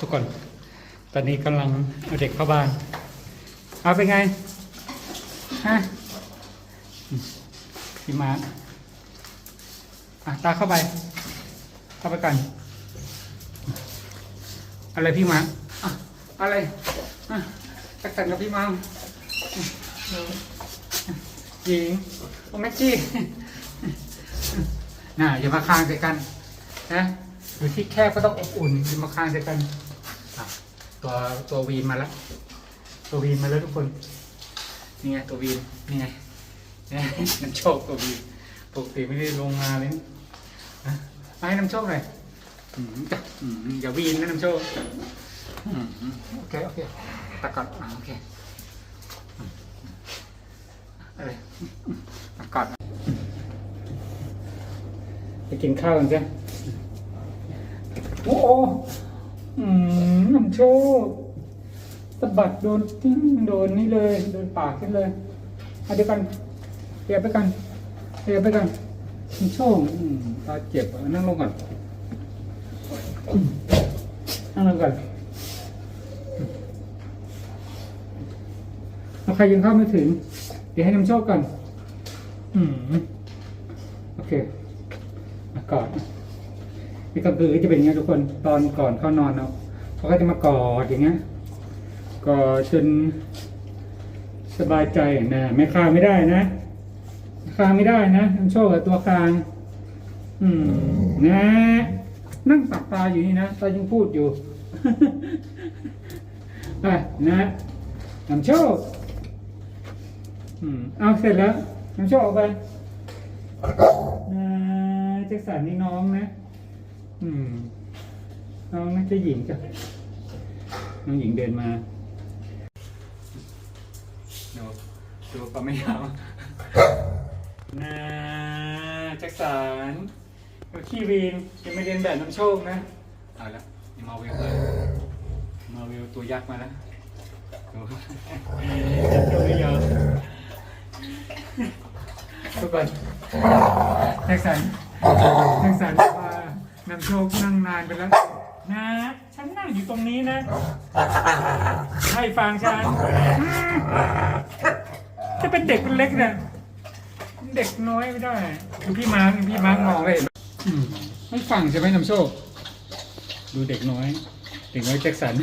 ทุกคน ตอนนี้กำลังเอาเด็กเข้าบ้าน เอาเป็นไง ฮะพี่มาอะตาเข้าไป เข้าไปกัน อะไรพี่มาอะอะไรอะตักแต่งกับพี่มาหญิงโอ้แม็กกี้น่ะอย่ามาคางใส่กันนะอยู่ที่แคบก็ต้องอบอุ่นอย่ามาคางใส่กัน ตัวตัววีนมาแล้ว ตัววีนมาแล้วทุกคน นี่ไงตัววีนนี่ไงนี่น้ำโชคตัววีนปกติไม่ได้ลงมาเลยมาให้น้ำโชคหน่อยอืมจ้ะอืมอย่าวีนนะน้ำโชคโอเคโอเคตักก่อนโอเคอะไรตักก่อนไปกินข้าวกันจ้ะโอ้ อืมน้ำโชคสะบัดโดนทิ้งโดนนี่เลย โดนปากขึ้นเลยเอาเดี๋ยวกันเรียบไปกันเรียบไปกันมีโชคอืมตาเจ็บอะนั่งลงก่อนอืมนั่งลงก่อนเอาใครยังเข้าไม่ถึง เดี๋ยวให้น้ำโชคก่อนอืมโอเคมากอด นี่ก็คือจะเป็นอย่างเงี้ยทุกคนตอนก่อนเข้านอนเนาะเขาก็จะมากอดอย่างเงี้ยก็จนสบายใจนะไม่คางไม่ได้นะคางไม่ได้นะน้ำโชคกับตัวคางอืมนะนั่งตักตาอยู่นี่นะตายังพูดอยู่อะนะน้ำโชคอืมเอาเสร็จแล้วน้ำโชคออกไปนะแจ็คสันนี่น้องนะ อืมน้องน่าจะหญิงจ้ะน้องหญิงเดินมาดูดูปลาไม่ยาวนะแจ็คสันดูขี้วีนยังไม่เรียนแบบน้ำโชคนะ เอาละนี่มาเวลเลยมาเวลตัวยักษ์มาแล้วดูตัวไม่ยาวทุกคนแจ็คสันแจ็คสันบอกว่า นำโชคนั่งนานไปแล้ว นะ ฉันนั่งอยู่ตรงนี้นะ ให้ฟังฉันจะเป็นเด็กเป็นเล็กเนี่ยเด็กน้อยไม่ได้ดูพี่มาร์คพี่มาร์คมองเลยเห็นไหมอืมไม่ฟังใช่ไหมนำโชค ดูเด็กน้อย เด็กน้อยแจ็คสัน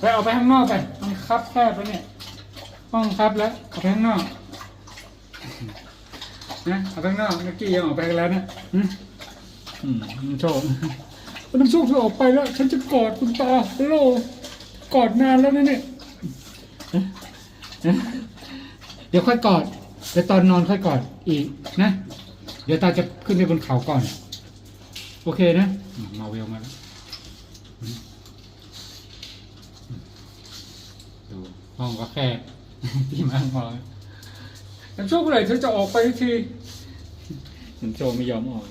ไปเอาไปข้างนอกไปมันคับแคบแล้วเนี่ย ห้องคับแล้วเอาไปข้างนอก นะเอาข้างนอกเมื่อกี้ยังออกไปแล้วนะอืมอืมน้ำโชคน้ำโชคเธอออกไปแล้ว ฉันจะกอดคุณตาฮัลโลกอดนานแล้วนะเนี่ยเดี๋ยวค่อยกอดเดี๋ยวตอนนอนค่อยกอดอีกนะ เดี๋ยวตาจะขึ้นไปบนเขาก่อน โอเคนะ มาเวลมาแล้วดูห้องก็แคบพี่มากพอน้ำโชคเมื่อไหร่เธอจะออกไปที น้ำโชคไม่ยอมออก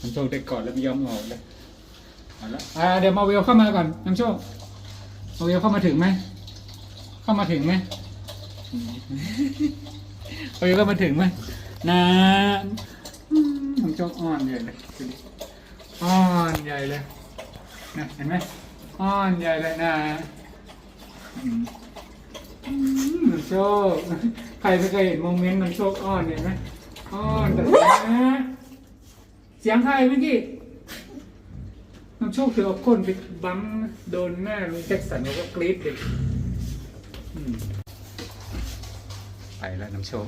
น้ำโชคได้กอดแล้วไม่ยอมออกเลยเอาละอ่าเดี๋ยวมาเวลเข้ามาก่อนน้ำโชคมาเวลเข้ามาถึงไหมเข้ามาถึงไหมมาเวลเข้ามาถึงไหมนะน้ำโชคอ่อนใหญ่เลยอ่อนใหญ่เลยนะเห็นไหมอ่อนใหญ่เลยนะน้ำโชคใครไม่เคยเห็นโมเมนต์น้ำโชคอ่อนเห็นไหม อ่อนแต่นะเสียงใครเมื่อกี้น้ำโชคถือเอาก้นไปบั๊มโดนหน้าลุงแจ็คสันเขาก็กรี๊ดเลยไปแล้วน้ำโชค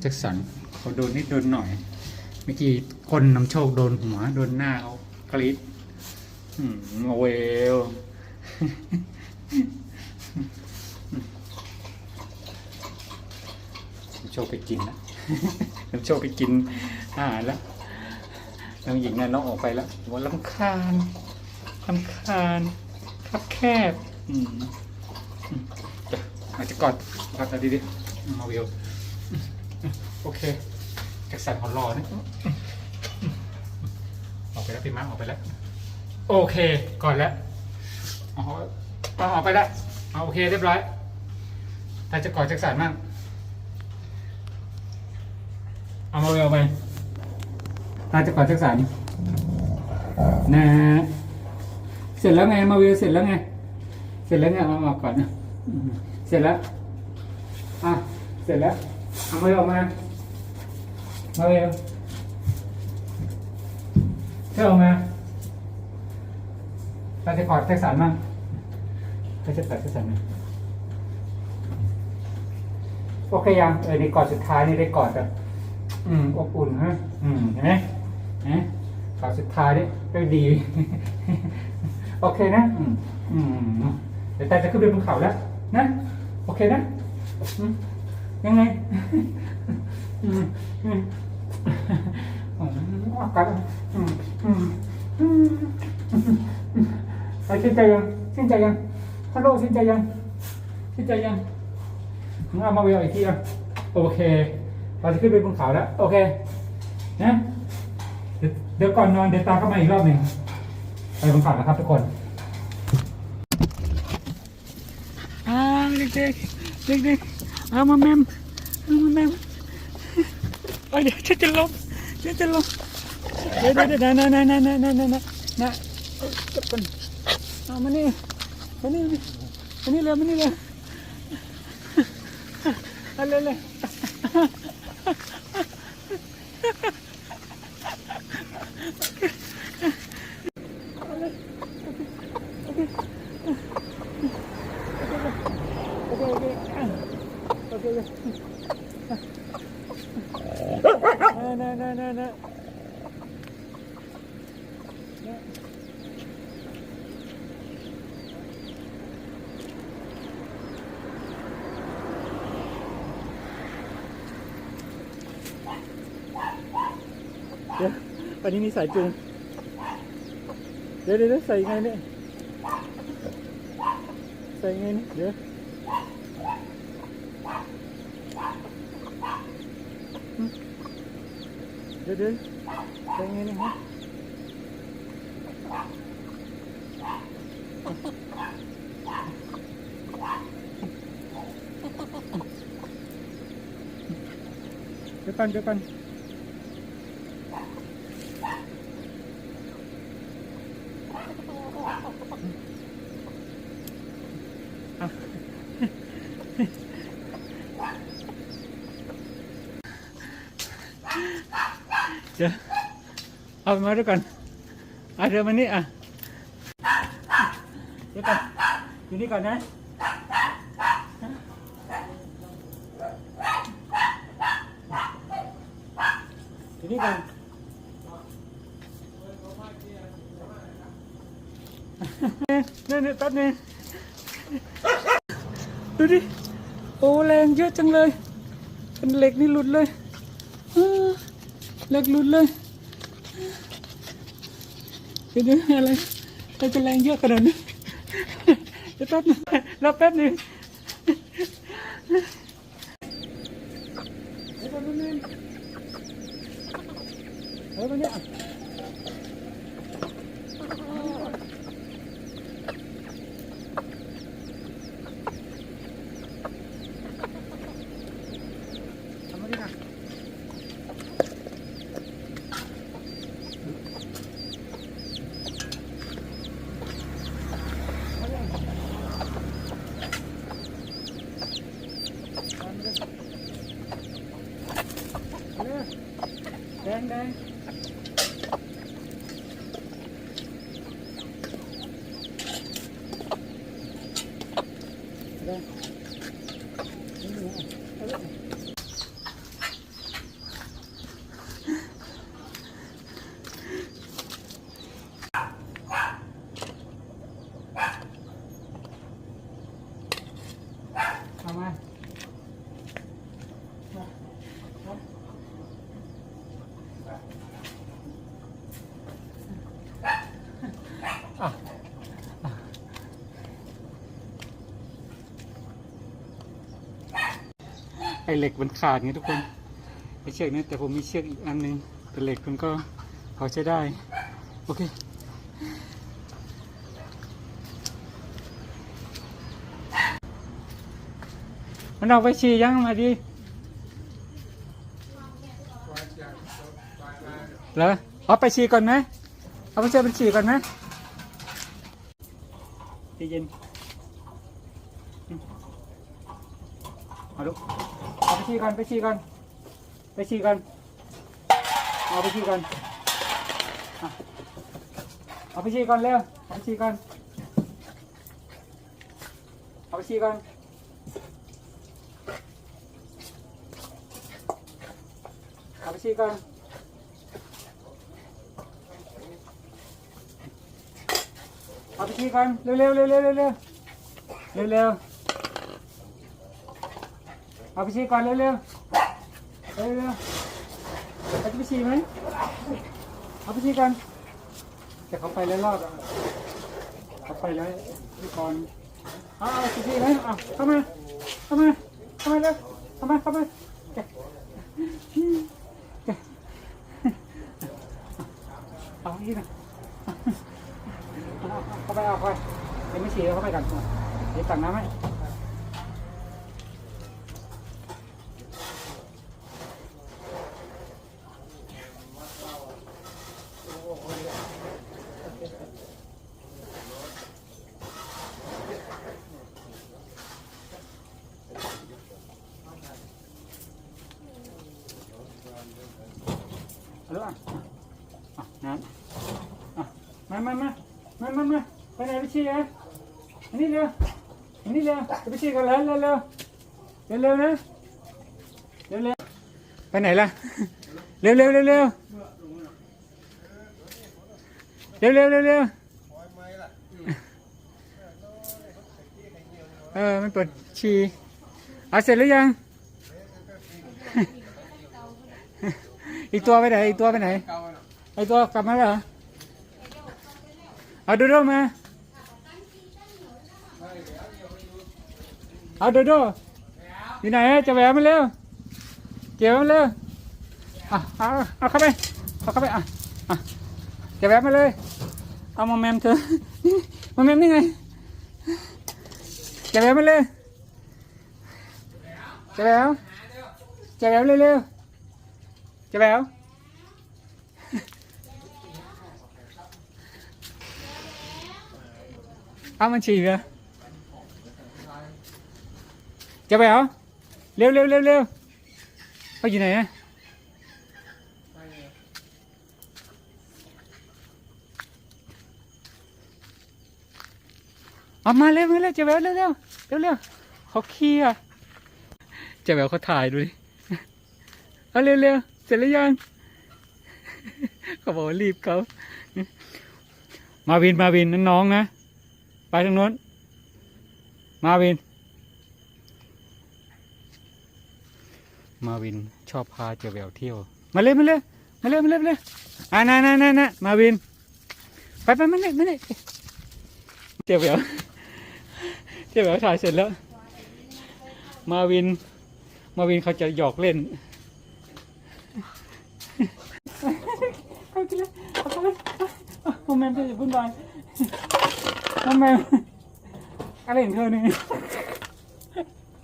แจ็คสันเขาโดนนิดโดนหน่อย เมื่อกี้คนน้ำโชคโดนหัวโดนหน้าเขากรี๊ดอืมโอเวล น้ำ โชคไปกินแล้วน้ำโชคไปกินอาหารแล้วน้องหญิงน่ะน้องออกไปแล้วว่าลำคาญลำคาญคับแคบอืมอืมเดี๋ยวอาจจะกอดกอดอะไรดีๆมาวิวโอเคจ็คสันขอรอนะออกไปแล้วพี่มาออกไปแล้ว โอเคก่อนแล้วอ๋อออกไปแล้วเอาโอเคเรียบร้อยถ้าจะกอดจ็คสันมั่ง เอาเอามาเวลไปน่าจะกอนสักสามนะเสร็จแล้วไงมาเวลเสร็จแล้วไง เสร็จแล้วไงเอาออกก่อนนะเสร็จแล้วอะเสร็จแล้วเอามาเวลออกมามาเวลเชื่อออกมาเราจะกอดแจ็คสันมั่งเราจะกอดแจ็คสันมั้ยโอเคยังเออในกอดสุดท้ายนี่ได้กอดแบบ อืมอบอุ่นฮะอืมเห็นไหมนไหมกอดสุดท้ายนี่ก็ดี โอเคนะ อืมอืมเดี๋ยวแต่จะขึ้นไปบนเขาแล้ว นะ โอเคนะยังไงอืมอืมอืมอากาศอืมอืมอืมอืมไปชื่นใจยังชื่นใจยังฮัลโหลชื่นใจยังชื่นใจยังเอามาเวลอีกทีอะโอเค เราจะขึ้นไปบนเขาแล้ว โอเค นะเดี๋ยวเดี๋ยวก่อนนอนเดี๋ยวตาเข้ามาอีกรอบหนึ่งไปบนเขาแล้วครับทุกคนอ่าเด็กๆเด็กๆเอามาแมมเอามาแมมโอ้ยเดี๋ยวฉันจะล้มฉันจะล้มเดี๋ยวเดี๋ยวเดี๋ยวนะนะนะนะนะนะนะนะเอ้ยจะเป็นเอามานี่มานี่มานี่เลยมานี่เลยเอาเลยเลยโอเคโอเคอะโอเคโอเค นะนะนะนะนะเดี๋ยววั นนี้มีสายจูงเดี๋ยวเดี๋ยวเดี๋ยวใส่ไงเนี่ย ใส่ไงเนี่ยเดี๋ยวเดี๋ยวเดี๋ยวใส่ไงเนี่ยฮะเดี๋ยวกันเดี๋ยวกันอะ เดี๋ยว เอามาด้วยกันอะเดี๋ยวมานี่อะเดี๋ยวกันอยู่นี่ก่อนนะอยู่นี่ก่อนเนี่ยเนี่ยแป๊บนึงดูดิ โอ้แรงเยอะจังเลยเป็นเหล็กนี่หลุดเลยเหล็กหลุดเลย ดี๋ยวนี้อะไรเราจะแรงเยอะขนาดนี้เดี๋ยวแป๊บนึงรอแป๊บนึงเดี๋ยวแป๊บนึงเฮ้ยมาเนี่ยทำมาดิค่ะทำมาดิเอาเลยแดงแดงแดงนี่นะเอาเลย เอามามามาอะอะไอเหล็กมันขาดไงทุกคนไอเชือกนี้แต่ผมมีเชือกอีกอันหนึงแต่เหล็กมันก็พอใช้ได้ โอเคมันเอาไปฉี่ยังมาดิเหรอเอาไปฉี่ก่อนไหมเอาไปเจอเป็นฉี่ก่อนไหมใจเย็นอืมเอาลูกเอาไป ฉี่ก่อนไปฉี่ก่อนไปฉี่ก่อนเอาไปฉี่ก่อนอะเอาไปฉี่ก่อนเร็วเอาไปฉี่ก่อนเอาไปฉี่ก่อนเอาไปฉี่ก่อนเอาไปฉี่ก่อนเร็วเร็วเร็วเร็วเร็วเร็วเร็ว เอาไปฉี่ก่อนเร็วเร็วเร็วเร็วเอาจะไปฉี่ไหมเอาไปฉี่ก่อนแต่เขาไปแล้วรอบเขาไปแล้วพี่ก่อนเอาเอาไปฉี่ไหมเอาเข้ามาเข้ามาเข้ามาเร็วเข้ามาเข้ามาเอาที่นะเข้าไปเอาไปเดี๋ยวไม่ฉี่เอาเข้าไปกันเดี๋ยวตักน้ำให้ พี่กันแล้วเร็วเร็วๆนะเร็วๆไปไหนล่ะเร็วเร็วเร็วเร็วเร็วเร็วเร็วเออมันปวดฉี่เอาเสร็จหรือยัง อีกตัวไปไหนอีกตัวไปไหนไอตัวกลับมาแล้วเหรออาดูดูมา เอาโดโดอยู่ไหนจะแหวะมาเร็วเกี่ยวมาเร็วอะเอาเอาเข้าไปเอาเข้าไปอะอะจะแหวะมาเลย เอามาแมมเธอมาแมมนี่ไงจะแหวะมาเลยจะแหวจะแหวเร็วๆจะแหวเอามันฉี่เหรอ จะไปเหรอเร็วเร็วเร็วเร็วเขาอยู่ไหนอะเอามาเร็วมาเร็วจะแววเร็วเร็วเร็วเร็วเขาขี้อะจะแววเขาถ่ายดูดิเอาเร็วเร็วเสร็จแล้วยังเขาบอกว่ารีบเขามาวินมาวินนั่นน้องนะ ไปทางโน้น มาวิน มาวินชอบพาเจาแววเที่ยว มาเลยมาเลยมาเลยมาเลยมาเลยอ่าน่าน่าน่าน่ามาวิน ไปไปมาเลยมาเลยเจาแววเจาแววถ่ายเสร็จแล้ว มาวิน มาวินเขาจะหยอกเล่นเอาไปเลยเอาเลยโมเมนต์จะวุ่นวายทำไมอะไรของเธอเนี่ย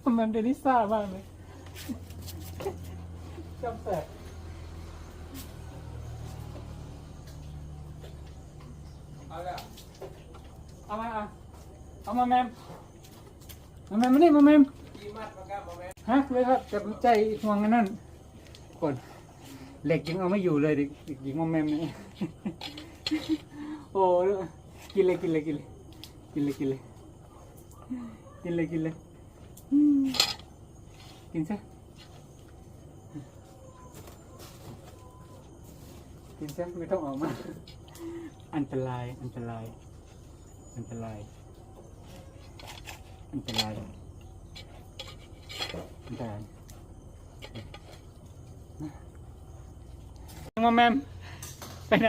ทำไมมันเป็นลิซ่ามากเลย จำแสบเอาเลยเอามาเอาเอามาแมมมาแมมมานี่มาแมมฮะเลยครับแต่ใจห่วงกันนั่นกดเหล็กยังเอาไม่อยู่เลยเด็กเด็กหญิงมาแมมนี่โอ้กินเลยกินเลยกินเลยกินเลยกินเลยกินเลยกินเลยอืมกินซะ กินซะไม่ต้องออกมา อันตราย อันตราย อันตราย อันตราย อันตรายมาแมมไปไหน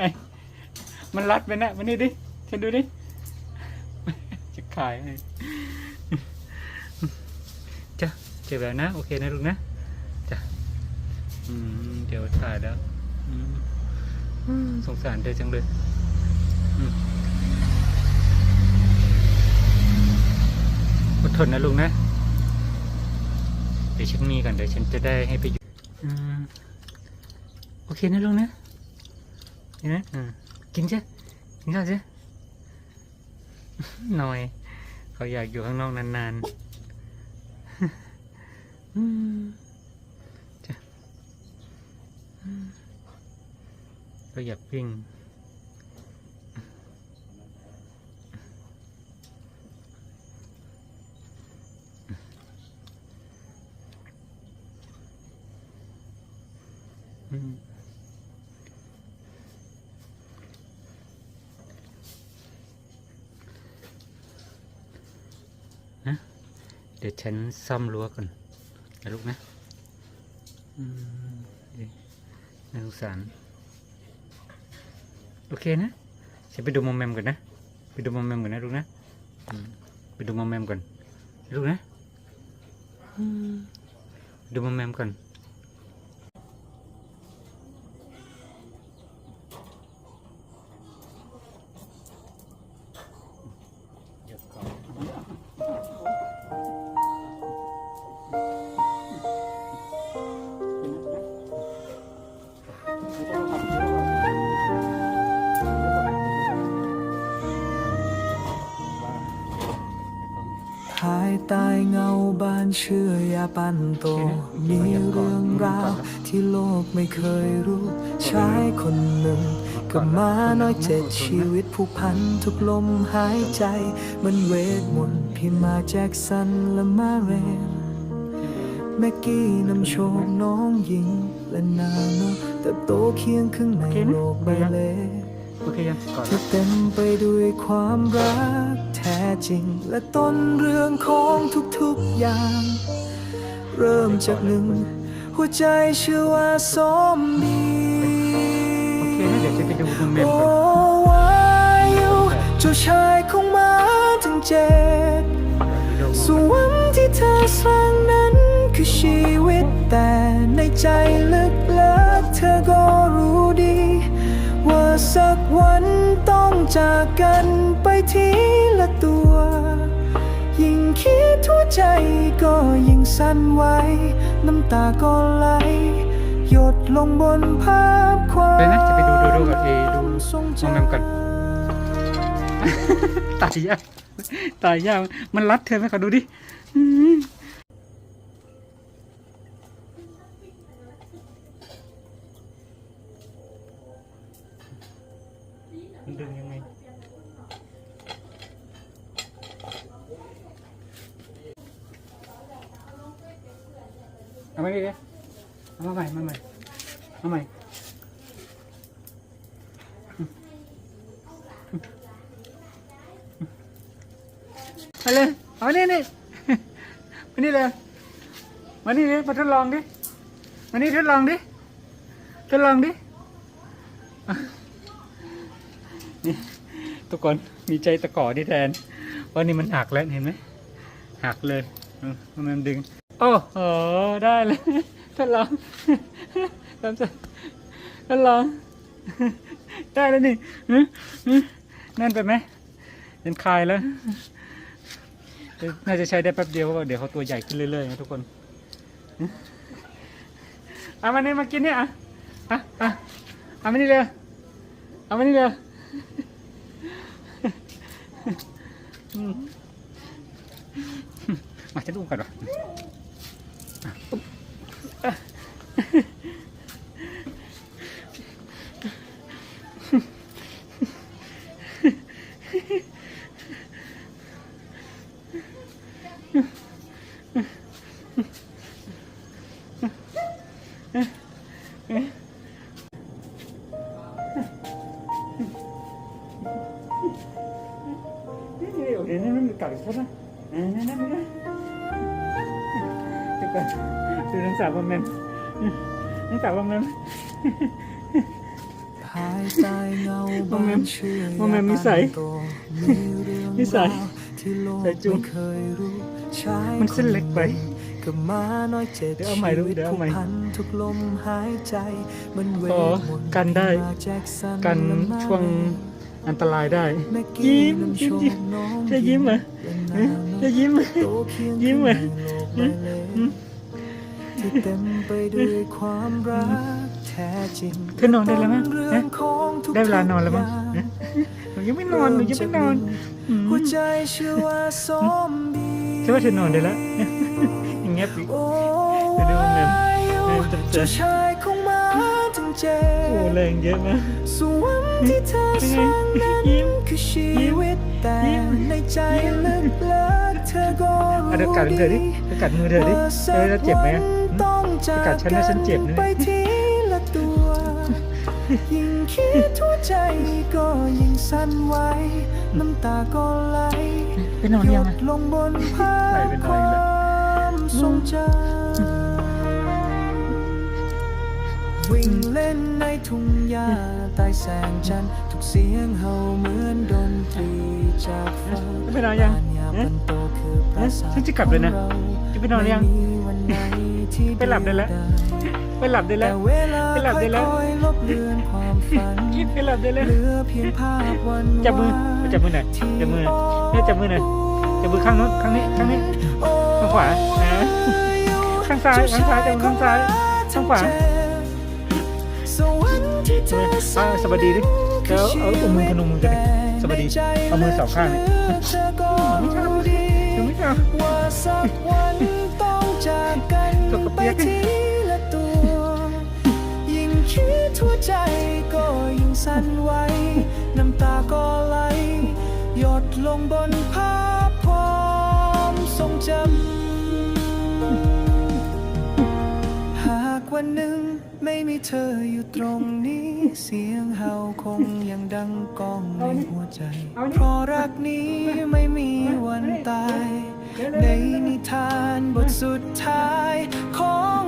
มันรัดไปนะมานี่ดิ ฉันดูดิ จะขายให้จ้ะเจ็บแล้วนะ โอเคนะลูกนะจ้ะอืมเดี๋ยวถ่ายแล้วอืม สงสารเธอจังเลยอืมอดทนนะลูกนะ เดี๋ยวฉันมีก่อนเดี๋ยวฉันจะได้ให้ไปอยู่อืมโอเคนะลูกนะโเห็นไหมอ่ากินใช่กินข้าวใช่หน่อย เขาอยากอยู่ข้างนอกนานๆอืมจ้ะอืมเขาอยากวิ่ง อืมนะเดี๋ยวฉันซ่อมรั้วก่อนนะลูกนะอืมดีน่าสงสาร โอเคนะฉันไปดูมอมแมมก่อนนะ ไปดูมอมแมมก่อนนะลูกนะอืมไปดูมอมแมมก่อนลูกนะอืมดูมอมแมมก่อน ใต้เงาบ้านเชื่อยาปันโต มีเรื่องราวที่โลกไม่เคยรู้ ชายคนหนึ่งกับมาน้อยเจ็ดชีวิตผู้พันทุกลมหายใจ มันเวทมนต์พี่มาแจ็คสันและมาเรนแม็กกี้นำโชคน้องหญิงและนาโนเติบโตเคียงข้างในโลกใบเล่โอเคยังก่อนเธอเต็มไปด้วยความรักแท้จริงและต้นเรื่องของทุกๆ อย่าง เริ่มจากหนึ่ง หัวใจเชื่อว่าสมดีโอเคนะเดี๋ยวจะไปดูมอมแมมโอ้ก่อนวายุเจ้าชายของมาทั้งเจ็ดส่วนที่เธอสร้างนั้นคือชีวิตแต่ในใจลึกๆเธอก็รู้ดี ว่าสักวันต้องจากกันไปทีละตัว คิดหัวใจก็ยิ่งสั่นไหวน้ำตาก็ไหล หยดลงบนภาพความเดี๋ยวนะจะไปดูดูดูกับเอดูทรงมอมแมมก่อน ตายยากตายยากมันรัดเธอไหมขอดูดิอืมมันดึงยังไงเอามาดิเดี๋ยวเอามาใหม่มาใหม่เอาใหม่ มาเลยเอามานี่นี่ มานี่เลย มานี่เลยมา ทดลองดิมานี่ทดลองดิทดลองดินี่ทุกคนมีใจตะกอที่แทนเพรานี่มันหักแล้วเห็นไหมหักเลยเออมันดึง โอ้โหได้เลยทดลองทำใจทดลอง ได้แล้วนี่อื้ออื้อแน่นไปไหมเป็นคลายแล้ว น่าจะใช้ได้แป๊บเดียวเพราะเดี๋ยวเขาตัวใหญ่ขึ้นเรื่อยๆนะทุกคน เอามานี่มากินเนี่ยอะอะอะเอามานี่เลยเอามานี่เลยอืมมาฉันอุ้มก่อนวะอะ ภายใต้เงาบ้านเชื่อโมเมนต์นิสัยโตมีเรื่องนิสัยราวที่โลกใส่จุ๊ไม่บเคยรู้ชายมันเส้นเล็กไปกับมาน้อยเจ็ดเดี๋ยวเอาใหม่ดูชีวิตเดี๋ยวเอาใหม่ผูกพันทุกลมหายใจมันเวขอทมนต์กันได้มาแจ็คสักันและมาช่วงอันตรายได้แม็กกี้ยิ้มนำโชยิ้มคน้องจะยิ้มเหรอและนาเอ๊ะโนจะยิ้มเหรอโตเคียงยิ้มเหรอข้างในโลกใบเล็กที่เต็มไปด้วยความรักแท้ท้จริงเธอนอนได้แล้วมั้ยเรื่อฮะงของทุกได้เวลานอนแล้วมั้งอย่างฮะหนูยังไม่นอนหนูยังไม่นอนอืมหัวใจเชื่อว่าสมดีใช่ว่าเธอนอนได้แล้วอย่างเงี้ยปีโอ้เดี๋ยวดูมันอายุเออจะเจอเจ้าชายคงมาถึงเจ็โอ้ดแรงเยอะนะส่วนที่เธอสร้างนั้นยิ้มคือชีวิตแต่ยิ้มในใจลึกๆเธอก็เอาเดี๋ยวกัดรู้เธอดิเดี๋ยวกัดมือเธอดิว่าเออแล้วเจ็บไหมอะต้องจากกัดฉันนะฉันเจ็บนะไปทีละตัว ยิ่งคิดทั่วใจก็ยิ่งสั่นไหวน้ำตาก็ไหลไปนอนหยยังดอะลงบนผ้าไหลเป็นคไรวาเลยมทรงจำวิ่งเล่นในทุ่งหญ้าใต้แสงจันทร์ทุกเสียงเห่าเหมือนดนตรีจากฟ้าไปนอนยังบ้านยาฮะบันโตคือปราสาทฉันจะกลับเลยนะของราจะไปนอนยังม่มีวันไหนที่ ไปหลับได้แล้ว ไปหลับได้แล้แต่วเวลาไปหลับได้แล้วค่อยๆลบเลือนความฝันกินไปหลับได้แล้วเหลือเพียงภาพวันจับมือจับมือหน่อยจับมือหน่อยเนี่ยจับมือหน่อยจับมือข้างโน้นข้างนี้ข้างนี้ข้างขวาอ่าข้างซ้ายข้างซ้ายจับมือข้างซ้ายข้างขวาสวรรค์ที่เธอสร้างอ่าสวัสดีดิเดี๋ยวเอาเอามือพนมมือกันดิสวัสดีเอามือสองข้างนี่เธอก็รู้ดียังไม่เอาว่าสักวันต้องจากกันตกกระไปเปียกทีละตัวยิ่ง คิดทั่วใจก็ยิ่งสั่นไหวน้ำตาก็ไหล หยดลงบนภาพความทรงจำ หากวันหนึ่งไม่มีเธออยู่ตรงนี้ เสียงเห่าคงยังดังก้องในหัวใจ เพราะรักนี้ไม่มีวันตาย ในนิทานบทสุดท้ายของ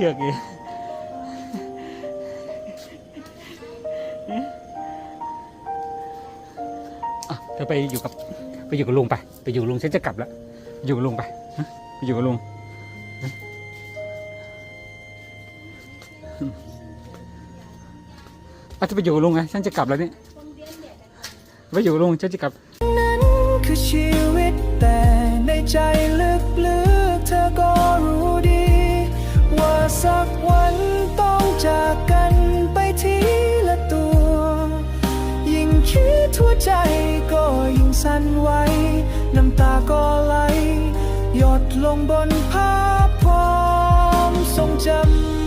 ชือกอีกอะเธอไปอยู่กับไปอยู่กับลุงไป ไปอยู่กับลุงฉันจะกลับแล้วอยู่กับลุงไปฮะไปอยู่กับลุงฮะอะจะไปอยู่กับลุงไงฉันจะกลับแล้วนี่ไปอยู่กับลุงฉันจะกลับนั้นคือชีวิตแต่ในใจลึ ก็ไหล หยดลงบนภาพความทรงจำ